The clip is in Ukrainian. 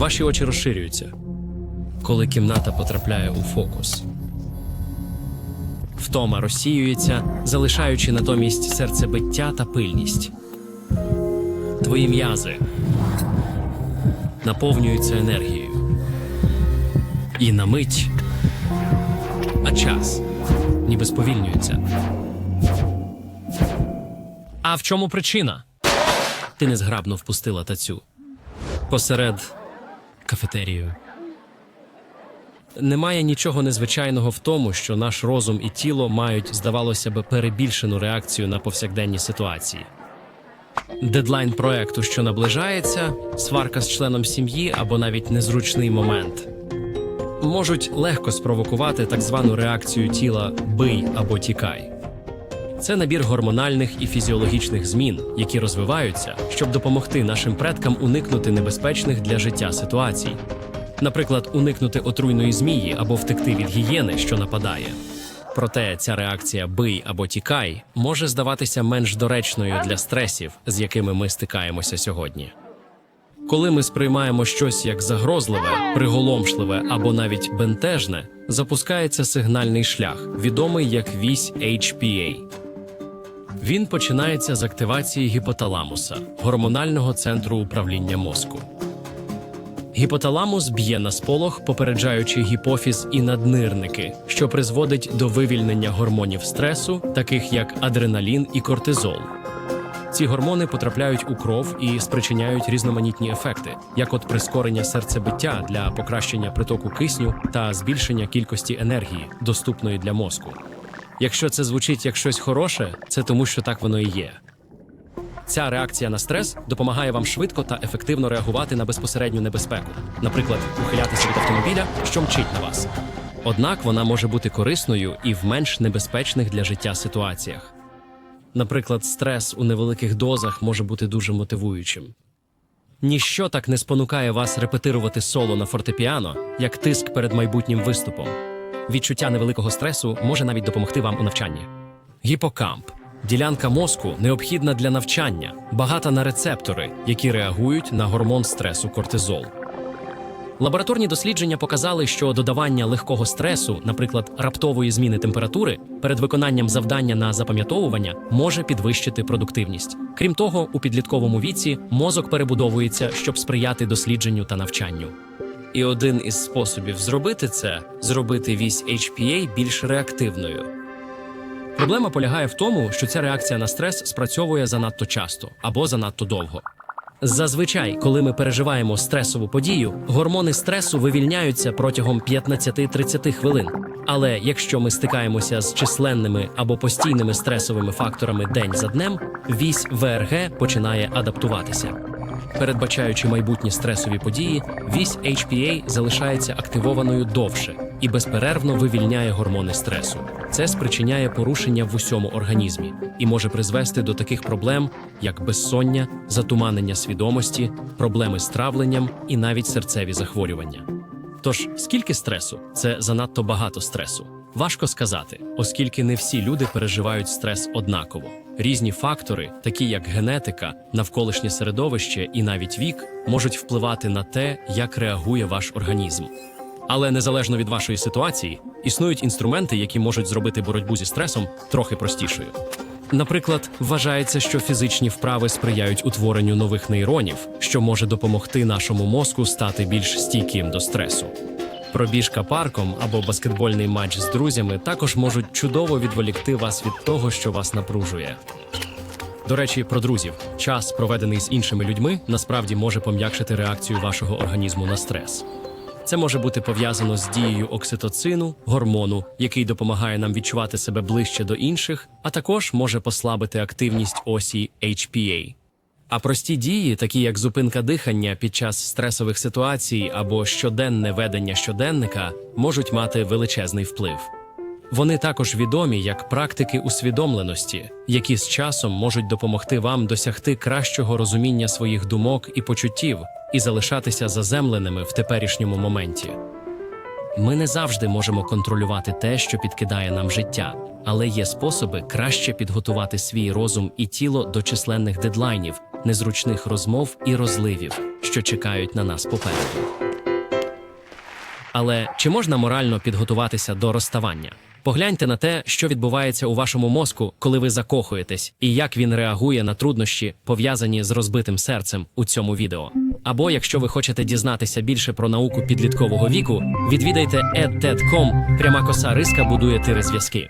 Ваші очі розширюються, коли кімната потрапляє у фокус. Втома розсіюється, залишаючи натомість серцебиття та пильність. Твої м'язи наповнюються енергією. І на мить, а час ніби сповільнюється. А в чому причина? Ти незграбно впустила тацю посеред кафетерію. Немає нічого незвичайного в тому, що наш розум і тіло мають, здавалося б, перебільшену реакцію на повсякденні ситуації. Дедлайн проекту, що наближається, сварка з членом сім'ї або навіть незручний момент можуть легко спровокувати так звану реакцію тіла бий або тікай. Це набір гормональних і фізіологічних змін, які розвиваються, щоб допомогти нашим предкам уникнути небезпечних для життя ситуацій. Наприклад, уникнути отруйної змії або втекти від гієни, що нападає. Проте ця реакція бий або тікай може здаватися менш доречною для стресів, з якими ми стикаємося сьогодні. Коли ми сприймаємо щось як загрозливе, приголомшливе або навіть бентежне, запускається сигнальний шлях, відомий як вісь HPA. Він починається з активації гіпоталамуса, гормонального центру управління мозку. Гіпоталамус б'є на сполох, попереджаючи гіпофіз і наднирники, що призводить до вивільнення гормонів стресу, таких як адреналін і кортизол. Ці гормони потрапляють у кров і спричиняють різноманітні ефекти, як от прискорення серцебиття для покращення притоку кисню та збільшення кількості енергії, доступної для мозку. Якщо це звучить як щось хороше, це тому, що так воно і є. Ця реакція на стрес допомагає вам швидко та ефективно реагувати на безпосередню небезпеку, наприклад, ухилятися від автомобіля, що мчить на вас. Однак вона може бути корисною і в менш небезпечних для життя ситуаціях. Наприклад, стрес у невеликих дозах може бути дуже мотивуючим. Ніщо так не спонукає вас репетирувати соло на фортепіано, як тиск перед майбутнім виступом. Відчуття невеликого стресу може навіть допомогти вам у навчанні. Гіпокамп ділянка мозку необхідна для навчання, багата на рецептори, які реагують на гормон стресу кортизол. Лабораторні дослідження показали, що додавання легкого стресу, наприклад, раптової зміни температури, перед виконанням завдання на запам'ятовування може підвищити продуктивність. Крім того, у підлітковому віці мозок перебудовується, щоб сприяти дослідженню та навчанню. І один із способів зробити це зробити вісь HPA більш реактивною. Проблема полягає в тому, що ця реакція на стрес спрацьовує занадто часто або занадто довго. Зазвичай, коли ми переживаємо стресову подію, гормони стресу вивільняються протягом 15-30 хвилин. Але якщо ми стикаємося з численними або постійними стресовими факторами день за днем, вісь ВРГ починає адаптуватися. Передбачаючи майбутні стресові події, вісь HPA залишається активованою довше і безперервно вивільняє гормони стресу. Це спричиняє порушення в усьому організмі і може призвести до таких проблем, як безсоння, затуманення свідомості, проблеми з травленням і навіть серцеві захворювання. Тож, скільки стресу це занадто багато стресу? Важко сказати, оскільки не всі люди переживають стрес однаково. Різні фактори, такі як генетика, навколишнє середовище і навіть вік, можуть впливати на те, як реагує ваш організм. Але незалежно від вашої ситуації, існують інструменти, які можуть зробити боротьбу зі стресом трохи простішою. Наприклад, вважається, що фізичні вправи сприяють утворенню нових нейронів, що може допомогти нашому мозку стати більш стійким до стресу. Пробіжка парком або баскетбольний матч з друзями також можуть чудово відволікти вас від того, що вас напружує. До речі, про друзів. Час, проведений з іншими людьми, насправді може пом'якшити реакцію вашого організму на стрес. Це може бути пов'язано з дією окситоцину, гормону, який допомагає нам відчувати себе ближче до інших, а також може послабити активність осі HPA. А прості дії, такі як зупинка дихання під час стресових ситуацій або щоденне ведення щоденника, можуть мати величезний вплив. Вони також відомі як практики усвідомленості, які з часом можуть допомогти вам досягти кращого розуміння своїх думок і почуттів і залишатися заземленими в теперішньому моменті. Ми не завжди можемо контролювати те, що підкидає нам життя, але є способи краще підготувати свій розум і тіло до численних дедлайнів, незручних розмов і розливів, що чекають на нас попереду. Але чи можна морально підготуватися до розставання? Погляньте на те, що відбувається у вашому мозку, коли ви закохуєтесь, і як він реагує на труднощі, пов'язані з розбитим серцем у цьому відео. Або якщо ви хочете дізнатися більше про науку підліткового віку, відвідайте edted.com, пряма коса риска будує тири зв'язки.